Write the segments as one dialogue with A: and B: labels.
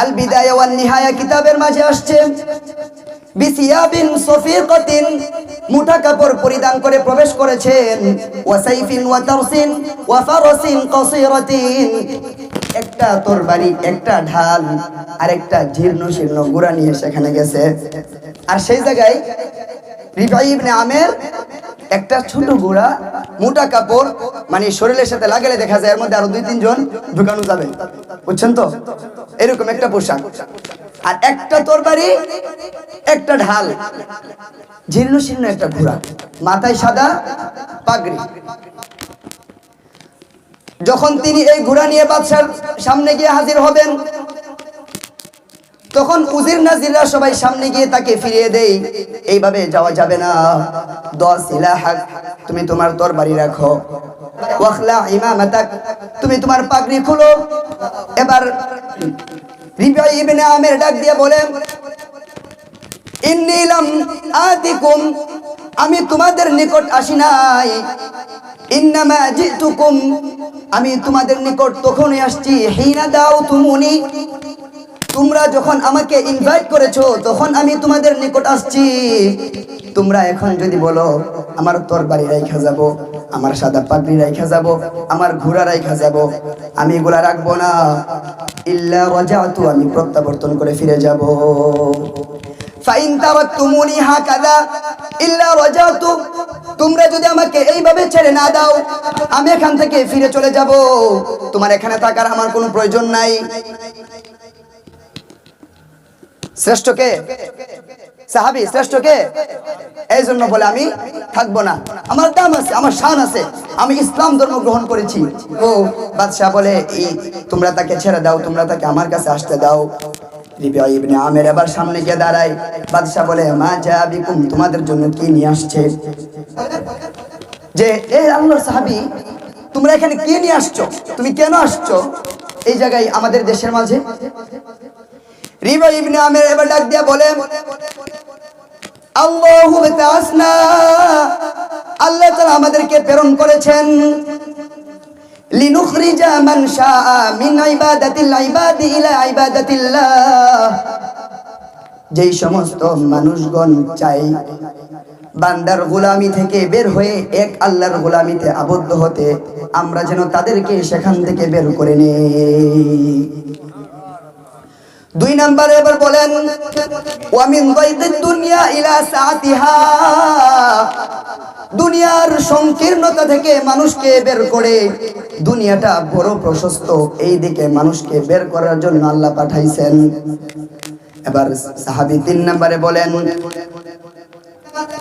A: আল বিদায় ওয়ান নিহায়া কিতাবের মাঝে আসছে। বিসিয়াবিন সফিকাতিন মুঠা কাপড় পরিধান করে প্রবেশ করেছেন। ওয়াসাইফিন ওয়া তারসিন ওয়া ফারাসিন কাসিরাতিন। একটা তরবারি, একটা ঢাল আর একটা জীর্ণ শীর্ণ গুড়া নিয়ে সেখানে গেছে। আর সেই জায়গায় রিফাই ইবনে আমের একটা ছোট গোড়া, মোটা কাপড় মানে শরীরের সাথে লাগালে দেখা যায় এর মধ্যে আরও দুই, তিনজন ঢুকানো যাবে। বুঝছেন তো? এরকম একটা পোশাক। আর একটা তরবারি, একটা ঢাল। জীর্ণ শীর্ণ একটা ঘোড়া। মাথায় সাদা, পাগড়ি। যখন তিনি এই ঘোড়া নিয়ে বাদশার সামনে গিয়ে হাজির হবেন তখন উজির নাজিররা সবাই সামনে গিয়ে তাকে ফিরিয়ে দেই এইভাবে যাওয়া যাবে না। দশ ইলাহাক তুমি তোমার তরবারি রাখো। ওয়াখলা ইমামাতাক, তুমি তোমার পাগড়ি খুলো। এবার রিবাই ইবনে আমের ডাক দিয়ে বলেন ইন্নী আতিকুম, আমি তোমাদের নিকট আসি নাই। ইন্নামা জিতুকুম, আমি তোমাদের নিকট তখনই আসছি, হিনা দাও তুমুনি তোমরা যখন আমাকে ইনভাইট করেছ, তখন আমি তোমাদের নিকট আসছি। তোমরা এখন যদি বলো, আমার তরবারি রাইখা যাব, আমার সাদা পাগড়ি রাইখা যাব, আমার ঘোড়া রাইখা যাব, আমি এগুলা রাখব না। ইল্লা রাজাতু আমি প্রত্যাবর্তন করে ফিরে যাব। ফাইন তারাকতুমুনি হাকাদা ইল্লা রাজাতু তোমরা যদি আমাকে এইভাবে ছেড়ে না দাও, আমি এখান থেকে ফিরে চলে যাব। তোমার এখানে থাকার আমার কোনো প্রয়োজন নাই। শ্রেষ্ঠ কে সাহাবি শ্রেষ্ঠ কে এই জন্য বলে আমি থাকব না। আমার দাম আছে, আমার শান আছে। আমি ইসলাম ধর্ম গ্রহণ করেছি। ও বাদশাহ বলে তোমরা তাকে ছেড়ে দাও, তোমরা তাকে আমার কাছে আসতে দাও। ইবনে আমের এবার সামনে গিয়ে দাঁড়ায়। বাদশাহ বলে, মা যা বিকুম তোমাদের জন্য কি নিয়ে আসছে? যে এই আল্লাহর সাহাবি, তোমরা এখানে কে নিয়ে আসছো? তুমি কেন আসছো? এই জায়গায় আমাদের দেশের মাঝে রিবা ইবনে আমের এবার ডাক দিয়া আল্লাহু আল্লাহ তাআলা আমাদেরকে প্রেরণ করেছেন। লিনুখরিজা মান শাআ মিন ইবাদাতিল ইবাদি ইলা ইবাদাতিল্লাহ। যেই সমস্ত মানুষগণ চাই, বান্দার গোলামি থেকে বের হয়ে এক আল্লাহর গোলামিতে আবদ্ধ হতে আমরা যেন তাদেরকে সেখান থেকে বের করে নেই। দুই নম্বরে এবার বলেন, ওয়ামিন দাইদিদ দুনিয়া ইলা সাআতিহা। দুনিয়ার সংকীর্ণতা থেকে মানুষকে বের করে দুনিয়াটা বড় প্রশস্ত, এই দিকে মানুষকে বের করার জন্য আল্লাহ পাঠাইছেন। এবার সাহাবী তিন নম্বরে বলেন,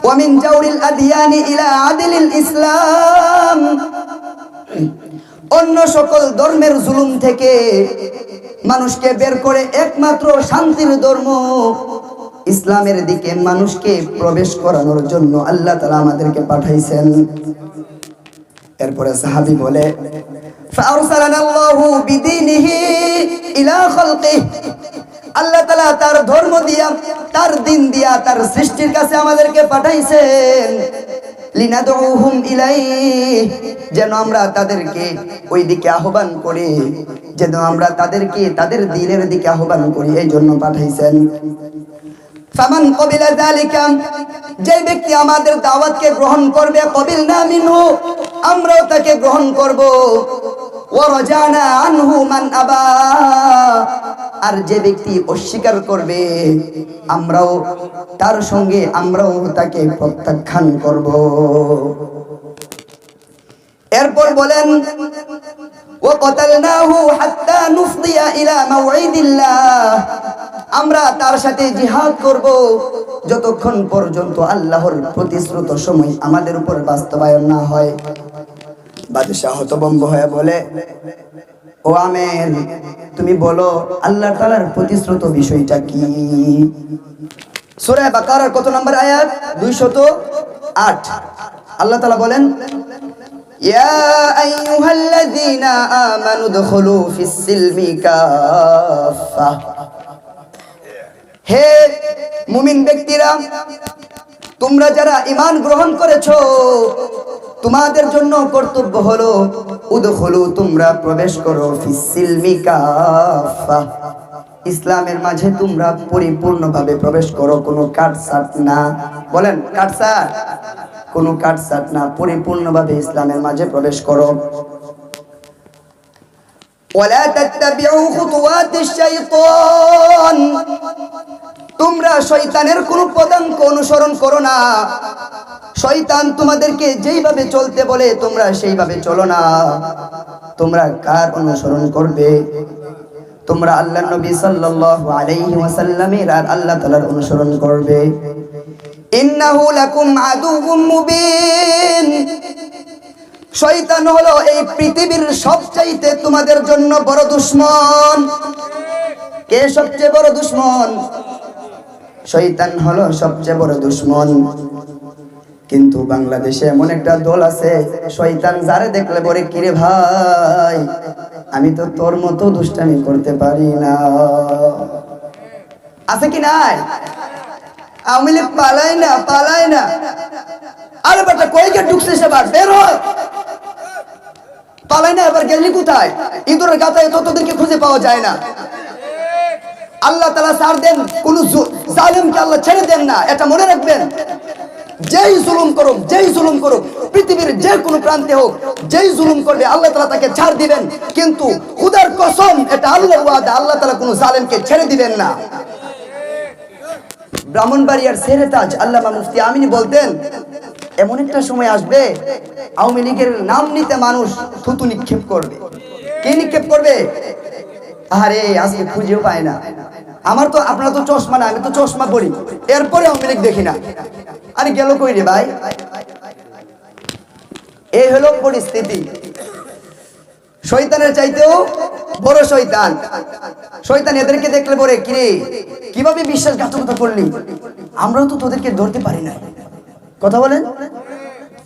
A: ওয়ামিন জাউরিল আদিয়ানি ইলা আদিলিল ইসলাম। অন্য সকল ধর্মের জুলুম থেকে মানুষকে বের করে একমাত্র শান্তির ধর্ম ইসলামের দিকে মানুষকে প্রবেশ করানোর জন্য আল্লাহ তালা আমাদেরকে পাঠাইছেন। এরপরে সাহাবি বলে আল্লাহ তালা তার ধর্ম দিয়া, তার দিন দিয়া, তার সৃষ্টির কাছে আমাদেরকে পাঠাইছেন। লিনাদউহুম ইলাই যেন আমরা তাদেরকে ওই দিকে আহ্বান করি, যেন আমরা তাদেরকে তাদের দিনের দিকে আহ্বান করি, এই জন্য পাঠাইছেন। ফামান কবিলা যালিকা যে ব্যক্তি আমাদের দাওয়াতকে গ্রহণ করবে কবিল না মিনহু, আমরাও তাকে গ্রহণ করব। ওয়ারাজানা আনহু মান আবা আর যে ব্যক্তি অস্বীকার করবে, আমরাও তার সঙ্গে আমরাও তাকে প্রত্যাখ্যান করব। এরপর বলেন ও আমরা তার সাথে জিহাদ করব যতক্ষণ পর্যন্ত আল্লাহর প্রতিশ্রুত সময় আমাদের উপর বাস্তবায়ন না হয়। বাদশাহ হতবম্ব হয়ে বলে ও আমের তুমি বলো আল্লাহ তাআলার প্রতিশ্রুত বিষয়টা কি সূরা বাকারার কত নম্বর আয়াত 208 আল্লাহ তাআলা বলেন يا أيها الذين آمنوا ادخلوا في السلم كافة হে মুমিন ব্যক্তিরা তোমরা যারা ইমান গ্রহণ করেছো তোমাদের জন্য কর্তব্য হলো উদখলু তোমরা প্রবেশ করো ফিসিলমি কাফা ইসলামের মাঝে তোমরা পরিপূর্ণভাবে প্রবেশ করো কোনো কাটসাট না বলেন কাটসাট কোনো কাটসাট না পরিপূর্ণভাবে ইসলামের মাঝে প্রবেশ করো ولا تتبعوا خطوات الشيطان তোমরা শয়তানের কোন পদাঙ্ক অনুসরণ করো না। শয়তান তোমাদেরকে যেইভাবে চলতে বলে, তোমরা সেইভাবে চলো না। তোমরা কার অনুসরণ করবে? তোমরা আল্লাহ নবী সাল্লাল্লাহু আলাইহি ওয়াসাল্লামের আর আল্লাহ তাআলার অনুসরণ করবে। ইন্নাহু লাকুম আদুউম মুবিন। শয়তান হলো এই পৃথিবীর সবচাইতে তোমাদের জন্য বড় দুশ্মন। কে সবচেয়ে বড় দুশ্মন? শয়তান হলো সবচেয়ে বড় দুশ্মন। কিন্তু বাংলাদেশে এমন একটা দল আছে, শয়তান যারে দেখলে বলে, কিরে ভাই, আমি তো তোর মতো দুষ্টামি করতে পারি না। আছে কি নাই? আওয়ামী লীগ পালাই না পালাই না। আরে বেটা, কই গে ঢুকছিস এবার? বের হ। পালাই না, এবার গেলি কোথায়? ইঁদুরের গাতায় তো তোদেরকে খুঁজে পাওয়া যায় না। আল্লাহ তালা সার দেন, কোন জালিমকে আল্লাহ ছেড়ে দেন না, এটা মনে রাখবেন। যেই জুলুম করুক, যেই জুলুম করুক, পৃথিবীর যে কোনো প্রান্তে হোক, যেই জুলুম করবে, আল্লাহ তালা তাকে ছাড় দিবেন। কিন্তু খুদার কসম, এটা আল্লাহ ওয়াদা, আল্লাহ তালা কোনো জালেমকে ছেড়ে দিবেন না। ব্রাহ্মণবাড়িয়ার সেরেতাজ আল্লামা মুফতি আমিনী বলতেন, এমন একটা সময় আসবে, আওয়ামী লীগের নাম নিতে মানুষ থুতু নিক্ষেপ করবে। কে নিক্ষেপ করবে? আরে আজকে খুঁজেও পায় না। আমার তো, আপনারা তো চশমা না, আমি তো চশমা পরি। এরপরে আওয়ামী লীগ দেখি না। আরে গেল কই রে ভাই? এই হলো পরিস্থিতি। শয়তানের চাইতেও বড় শয়তান। শয়তান এদেরকে দেখলে পরে কিরে, কীভাবে বিশ্বাসঘাতকতা করলি? আমরাও তো তোদেরকে ধরতে পারি না কথা বলেন?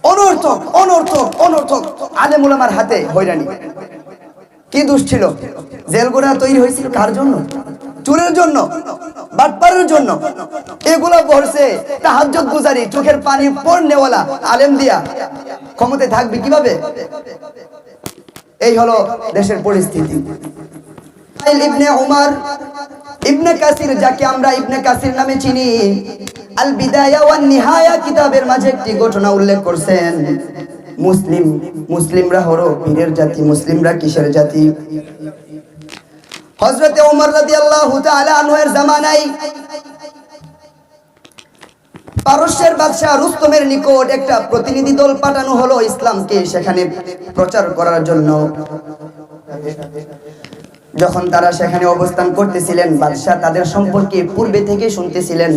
A: অনর্থক অনর্থক অনর্থক। আলেমুলামার হাতে হয়রানি। কি দোষ ছিল? জেলগোড়া তৈরি হয়েছিল কার জন্য? চুরের জন্য? বাটপারের জন্য? এগুলা বলছে তাহাজ্জুদ গুজারি, চোখের পানি পড়নেওয়ালা আলেম দিয়া। ক্ষমতায় থাকবে কীভাবে? এই হলো দেশের পরিস্থিতি। ইবনে উমার, ইবনে কাসির, যাকে আমরা ইবনে কাসির নামে চিনি, আল বিদায়া ওয়ান নিহায়া কিতাবের মাঝে একটি ঘটনা উল্লেখ করছেন। মুসলিম, মুসলিমরা হলো পীরের জাতি, মুসলিমরা কিসের জাতি? হজরতে ওমর রাজি আল্লাহ আনহের জামানায় পারস্যের বাদশাহ রুস্তমের নিকট একটা প্রতিনিধি দল পাঠানো হলো ইসলামকে সেখানে প্রচার করার জন্য। যখন তারা সেখানে অবস্থান করতেছিলেন, বাদশাহ তাদের সম্পর্কে পূর্বে থেকে শুনতেছিলেন।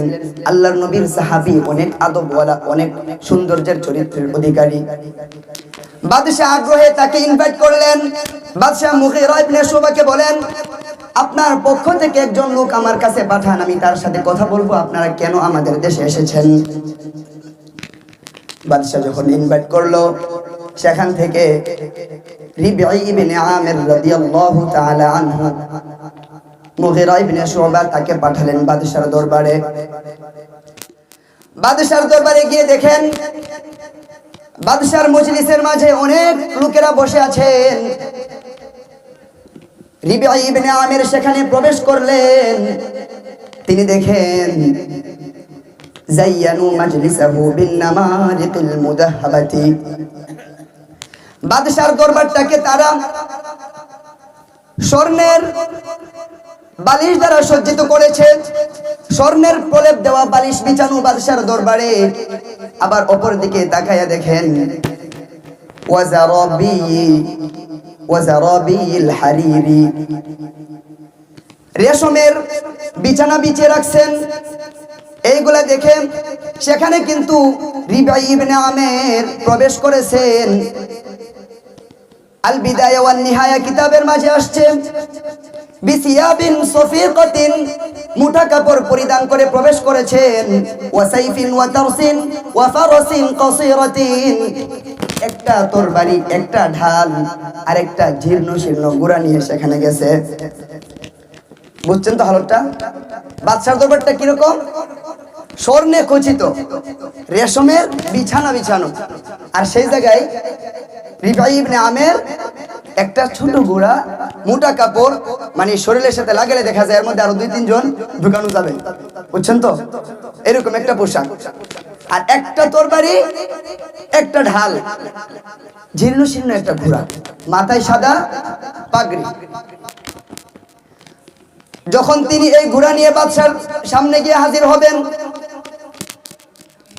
A: আল্লাহর নবীর সাহাবী অনেক আদবওয়ালা, অনেক সৌন্দর্যের চরিত্রের অধিকারী। বাদশাহ আগ্রহে তাকে ইনভাইট করলেন। বাদশাহ মুগীরা ইবনে শুবাকে বলেন, আপনার পক্ষ থেকে একজন লোক আমার কাছে পাঠান, আমি তার সাথে কথা বলব। আপনারা কেন আমাদের দেশে এসেছেন? বাদশাহ যখন ইনভাইট করল, সেখান থেকে রিবিআই ইবনে আমির রাদিয়াল্লাহু তাআলা আনহু মুগীরা ইবনে শুবা তাকে পাঠালেন বাদশার দরবারে। বাদশার দরবারে গিয়ে দেখেন, বাদশার মজলিসের মাঝে অনেক লোকেরা বসে আছেন। রিবিআই ইবনে আমির সেখানে প্রবেশ করলেন। তিনি দেখেন, জাইয়ানু মাজলিসাহু বিন নামারিকিল মুদাহহাবাতি বাদশার দরবারটাকে তারা স্বর্ণের বালিশ দ্বারা সজ্জিত করেছে। স্বর্ণের প্রলেপ দেওয়া বালিশ বিছানো বাদশার দরবারে। আবার অপর দিকে তাকায়া দেখেন রেশমের বিছানা বিছিয়ে রাখছেন। এইগুলা দেখে সেখানে কিন্তু আমের প্রবেশ করেছেন। আল বিদায় ওয়ান নিহায়া কিতাবের মাঝে আসছে। বিসিয়াবিন সফিকাতিন মুঠা কাপড় পরিধান করে প্রবেশ করেছেন। ওয়াসাইফিন ওয়া তারসিন ওয়া ফারাসিন কাসিরাতিন। একটা তরবারি, একটা ঢাল আর একটা জীর্ণ শীর্ণ গুড়া নিয়ে সেখানে গেছে। বুঝছেন তো হালতটা? বাদশার দরবারটা কীরকম? স্বর্ণে খচিত, রেশমের বিছানা বিছানো। আর সেই জায়গায় রিফাই ইবনে আমের একটা ছোট গোড়া, মোটা কাপড় মানে শরীরের সাথে লাগালে দেখা যায় এর মধ্যে আরও দুই, তিনজন ঢুকানো যাবে। বুঝছেন তো? এরকম একটা পোশাক। আর একটা তরবারি, একটা ঢাল। জীর্ণ শীর্ণ একটা ঘোড়া। মাথায় সাদা পাগড়ি। যখন তিনি এই ঘোড়া নিয়ে বাদশার সামনে গিয়ে হাজির হবেন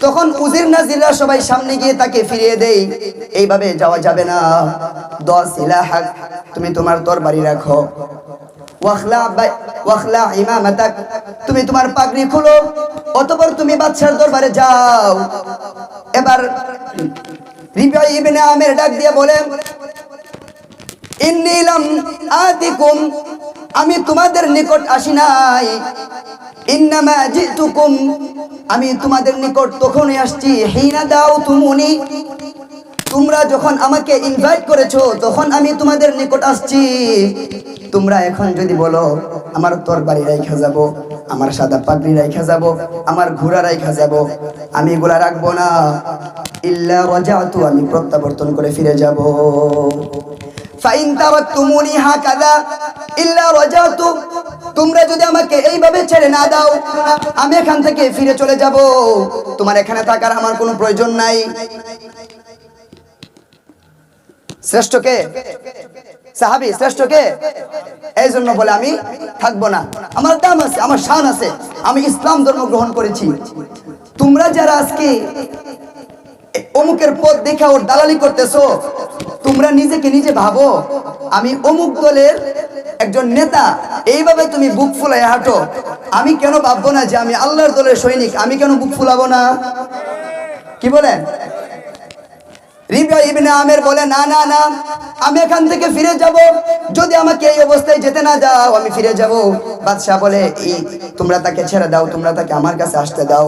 A: তখন উজির নাজিররা সবাই সামনে গিয়ে তাকে ফিরিয়ে দেই এইভাবে যাওয়া যাবে না। দশ ইলাহাক তুমি তোমার তরবারি রাখো। তুমি তোমার পাগড়ি খুলো, অতঃপর তুমি দরবারে যাও। এবার আমের ডাক দিয়ে বলেন আমি তোমাদের নিকট আসি নাই। আমি তোমাদের নিকট তখনই আসছি, হিনা দাও তুমি তোমরা যখন আমাকে ইনভাইট করেছ, তখন আমি তোমাদের নিকট আসছি। তোমরা এখন যদি বলো, আমার তরবারি রাইখা যাব, আমার সাদা পাগড়ি রাইখা যাব, আমার ঘোড়া রাইখা যাব, আমি এগুলা রাখব না। ইল্লা রাজাতু আমি প্রত্যাবর্তন করে ফিরে যাব। ফাইন তারাকতুমুনি হাকাদা ইল্লা রাজাতু। তোমরা যদি আমাকে এইভাবে ছেড়ে না দাও, আমি এখান থেকে ফিরে চলে যাব। তোমার এখানে থাকার আমার কোনো প্রয়োজন নাই। শ্রেষ্ঠ কে? সাহাবি, শ্রেষ্ঠ কে? এই জন্য বলে আমি থাকব না। আমার দাম আছে, আমার শান আছে। আমি ইসলাম ধর্ম গ্রহণ করেছি। তোমরা যারা আজকে অমুকের পথ দেখে ওর দালালি করতেছো তোমরা নিজেকে নিজে ভাবো। আমি অমুক দলের একজন নেতা, এইভাবে তুমি বুক ফুলাই হাঁটো। আমি কেন ভাববো না যে আমি আল্লাহর দলের সৈনিক? আমি কেন বুক ফুলাবো না? কি বলেন? রিবিয়া ইবনে আমের বলে, না না না, আমি এখান থেকে ফিরে যাব। যদি আমাকে এই অবস্থায় যেতে না দাও, আমি ফিরে যাব। বাদশাহ বলে, এই, তোমরা তাকে ছেড়ে দাও, তোমরা তাকে আমার কাছে আসতে দাও।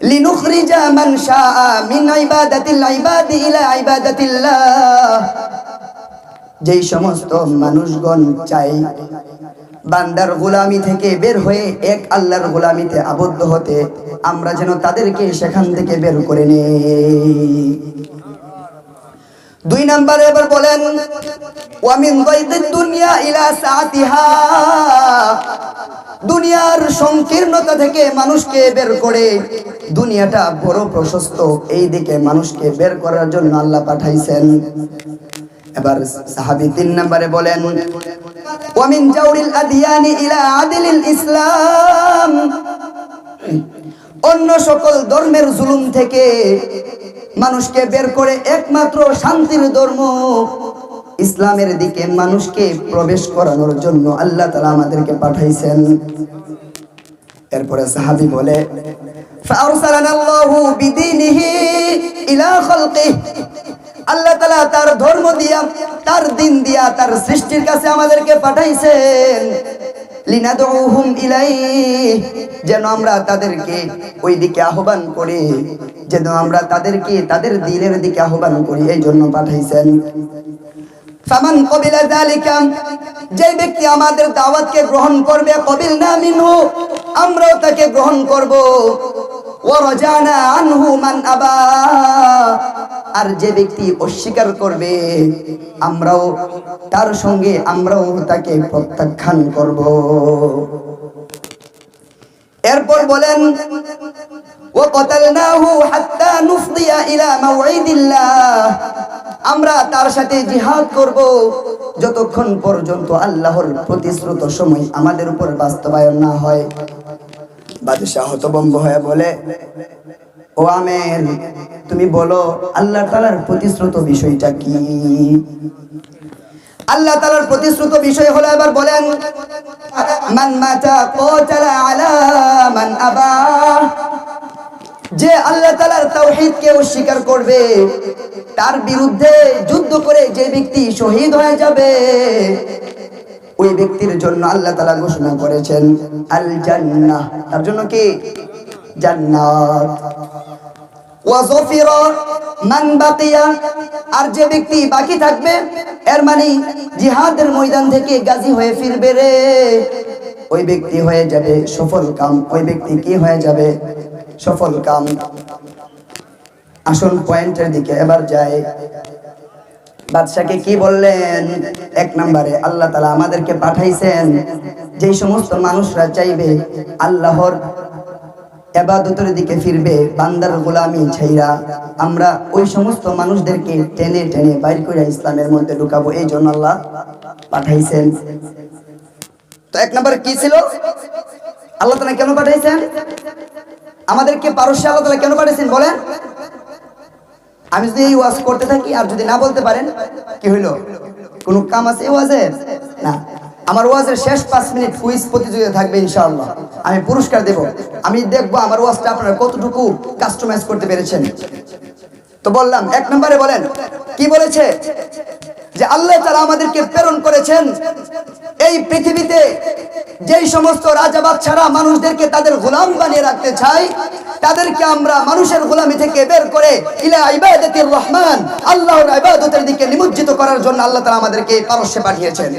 A: লিনুখরিজা شاء من عبادة العباد إلى عبادة الله যেই সমস্ত মানুষগণ চাই বান্দার গোলামি থেকে বের হয়ে এক আল্লাহর গোলামিতে আবদ্ধ হতে, আমরা যেন তাদেরকে সেখান থেকে বের করে নেই। দুই নম্বরে এবার বলেন, ওয়ামিন দুনিয়া ইলা সাআতিহা। দুনিয়ার সংকীর্ণতা থেকে মানুষকে বের করে দুনিয়াটা বড় প্রশস্ত এই দিকে মানুষকে বের করার জন্য আল্লাহ পাঠাইছেন। এবার সাহাবী তিন নম্বরে বলেন, ওয়ামিন জাউরিল আদিয়ানি ইলা আদিলিল ইসলাম। অন্য সকল ধর্মের জুলুম থেকে মানুষকে বের করে একমাত্র শান্তির ধর্ম ইসলামের দিকে মানুষকে প্রবেশ করানোর জন্য আল্লাহ তালা আমাদেরকে পাঠাইছেন। এরপরে সাহাবি বলে আল্লাহ তালা তার ধর্ম দিয়া, তার দিন দিয়া, তার সৃষ্টির কাছে আমাদেরকে পাঠাইছেন। লিনাদউহুম ইলাই যেন আমরা তাদেরকে ওই দিকে আহ্বান করি, যেন আমরা তাদেরকে তাদের দিনের দিকে আহ্বান করি, এই জন্য পাঠাইছেন। ফামান কবিলা যালিকা যে ব্যক্তি আমাদের দাওয়াতকে গ্রহণ করবে কবিল না মিনহু, আমরাও তাকে গ্রহণ করব। ওয়ারাজানা আনহু মান আবা আর যে ব্যক্তি অস্বীকার করবে, আমরাও তার সঙ্গে আমরাও তাকে প্রত্যাখ্যান করব। এরপর বলেন আমরা তার সাথে জিহাদ করব যতক্ষণ পর্যন্ত আল্লাহর প্রতিশ্রুত সময় আমাদের উপর বাস্তবায়ন না হয়। বাদশাহ হতভম্ব হয়ে বলে, ও আমের তুমি বলো, আল্লাহ তাআলার প্রতিশ্রুত বিষয়টা কি? আল্লাহ তালার প্রতিশ্রুত বিষয় হলো এবার বলেন, মান মাতা ক্বাতালা আলা মান আবা। যে আল্লাহ তাআলার তাওহীদকে অস্বীকার করবে, তার বিরুদ্ধে যুদ্ধ করে যে ব্যক্তি শহীদ হয়ে যাবে ওই ব্যক্তির জন্য আল্লাহ তালা ঘোষণা করেছেন আল জান্নাহ তার জন্য কি? জান্নাত। আর যে ব্যক্তি বাকি থাকবে, এর মানে জিহাদের ময়দান থেকে গাজী হয়ে ফিরবে রে। ওই ব্যক্তি হয়ে যাবে সফল কাম। ওই ব্যক্তি কি হয়ে যাবে? সফল কাম। আসল পয়েন্টের দিকে এবার যায় বাদশাকে কি বললেন? এক নম্বরে আল্লাহ তালা আমাদেরকে পাঠাইছেন যেই সমস্ত মানুষরা চাইবে আল্লাহর এবাদতের দিকে ফিরবে, বান্দার গোলামি ছাইরা আমরা ওই সমস্ত মানুষদেরকে টেনে টেনে বাইর করে ইসলামের মধ্যে ঢুকাবো, এই জন্য আল্লাহ পাঠাইছেন। তো এক নম্বরে কি ছিল? আল্লাহ তালা কেন পাঠাইছেন? আমাদেরকে পারস্যে আল্লাহ তালা কেন পাঠাইছেন বলেন? আমি যদি এই ওয়াজ করতে থাকি, আর যদি না বলতে পারেন, কি হইল? কোনো কাম আছে এই ওয়াজে? না। আমার ওয়াজের শেষ পাঁচ মিনিট কুইজ প্রতিযোগিতা থাকবে, ইনশাআল্লাহ। আমি পুরস্কার দেব। আমি দেখব আমার ওয়াজটা আপনারা কতটুকু কাস্টমাইজ করতে পেরেছেন। তো বললাম, এক নম্বরে বলেন, কি বলেছে? যে আল্লাহ তারা আমাদেরকে প্রেরণ করেছেন। এই পৃথিবীতে যেই সমস্ত রাজা বাচ্চারা মানুষদেরকে তাদের গোলাম বানিয়ে রাখতে চায়, তাদেরকে আমরা মানুষের গোলামি থেকে বের করে রহমান, আল্লাহর ইবাদতের দিকে নিমজ্জিত করার জন্য আল্লাহ তাআলা আমাদেরকে এই পারস্যে পাঠিয়েছেন।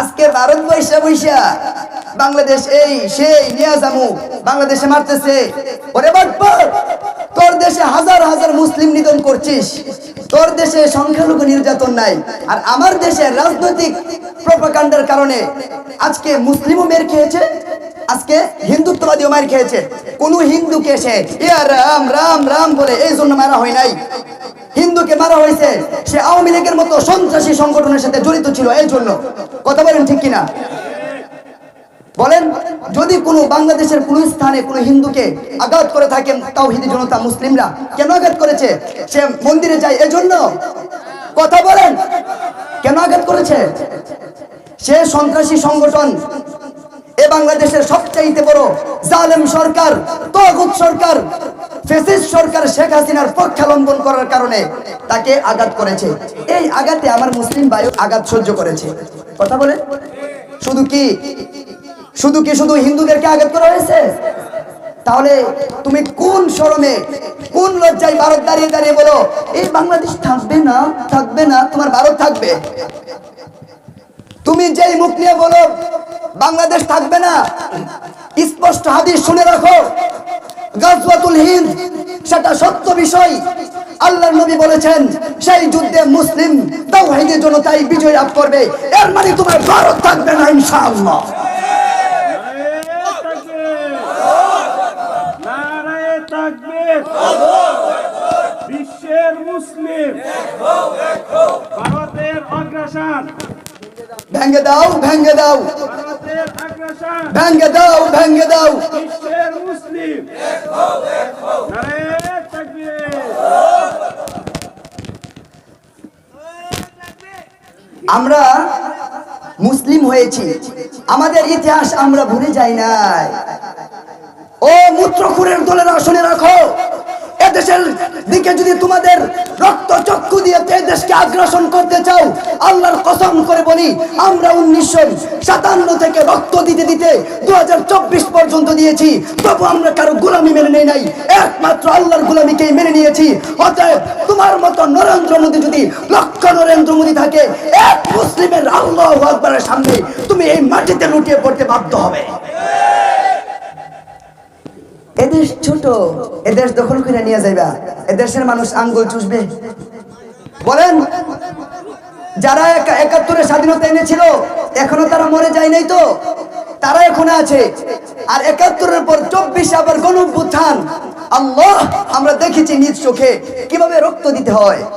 A: আজকে ভারত বৈশা বৈশা বাংলাদেশ এই সেই নিয়াজামু বাংলাদেশে মারতেছে। ওরে বাটপার! তোর দেশে হাজার হাজার মুসলিম নিধন করছিস। তোর দেশে সংখ্যালঘু নির্যাতন নাই। আর আমার দেশে রাজনৈতিক প্রপাকাণ্ডার কারণে আজকে মুসলিমও মের খেয়েছে, আজকে হিন্দুত্ববাদীও মার খেয়েছে। কোন হিন্দুকে এসে ইয়া রাম রাম রাম বলে এই জন্য মারা হয় নাই। হিন্দুকে মারা হয়েছে, সে আওয়ামী লীগের মতো সন্ত্রাসী সংগঠনের সাথে জড়িত ছিল এই জন্য। কথা বলেন ঠিক কিনা? বলেন, যদি কোনো বাংলাদেশের কোনো স্থানে কোনো হিন্দুকে আঘাত করে থাকেন তাও হিন্দু জনতা, মুসলিমরা, কেন আঘাত করেছে? সে মন্দিরে যায় এজন্য। কথা বলেন, কেন আঘাত করেছে? সে সন্ত্রাসী সংগঠন, এ বাংলাদেশের সবচাইতে বড় জালেম সরকার, তগুত সরকার, ফেসিস্ট সরকার শেখ হাসিনার পক্ষাবলম্বন করার কারণে তাকে আঘাত করেছে। এই আঘাতে আমার মুসলিম ভাই আঘাত সহ্য করেছে। কথা বলে শুধু কি? শুধু কি শুধু হিন্দুদেরকে আঘাত করা হয়েছে? তাহলে তুমি কোন শরমে কোন লজ্জায় ভারত দাঁড়িয়ে দাঁড়িয়ে বলো, এই বাংলাদেশ থাকবে না থাকবে না, তোমার ভারত থাকবে তুমি যেই মুখ নিয়ে বলো, বাংলাদেশ থাকবে না স্পষ্ট হাদিস শুনে রাখো। গাজওয়াতুল হিন্দ, সেটা সত্য বিষয়। আল্লাহর নবী বলেছেন, সেই যুদ্ধে মুসলিম তাও তাওহীদের জনতাই বিজয় লাভ করবে। এর মানে তোমার ভারত থাকবে না, ইনশাআল্লাহ।
B: তাকবীর বিশ্বের মুসলিম। ভারতের অগ্রাসন
A: ভেঙ্গে দাও ভেঙ্গে দাও। ভেঙ্গে দাও ভেঙ্গে দাও।
B: বিশ্বের মুসলিম।
A: আমরা মুসলিম হয়েছি। আমাদের ইতিহাস আমরা ভুলে যাই নাই। ও মূত্রখুরের দলের আসনে রাখো। এদেশের দিকে যদি তোমাদের রক্ত চক্ষু দিয়ে দেশকে আগ্রাসন করতে চাও, আল্লাহর কসম করে বলি, আমরা উনিশশো সাতান্ন থেকে রক্ত দিতে দিতে দুই হাজার চব্বিশ পর্যন্ত দিয়েছি। তবু আমরা কারও গোলামি মেনে নেই নাই। একমাত্র আল্লাহর গোলামিকেই মেনে নিয়েছি। অতএব তোমার মতো নরেন্দ্র মোদী যদি লক্ষ নরেন্দ্র মোদী থাকে, এক মুসলিমের আল্লাহ আকবরের সামনে তুমি এই মাটিতে লুটিয়ে পড়তে বাধ্য হবে। এদেশ ছোট, এদেশ দখল করে নিয়ে যাইবা। এদেশের মানুষ আঙ্গুল চুষবে। বলেন, যারা একা- একাত্তরে স্বাধীনতা এনেছিল, এখনও তারা মরে যায় নাই তো? তারা এখনও আছে। আর একাত্তরের পর চব্বিশ আবার গণ আল্লাহ, আমরা দেখেছি নিজ চোখে কীভাবে রক্ত দিতে হয়।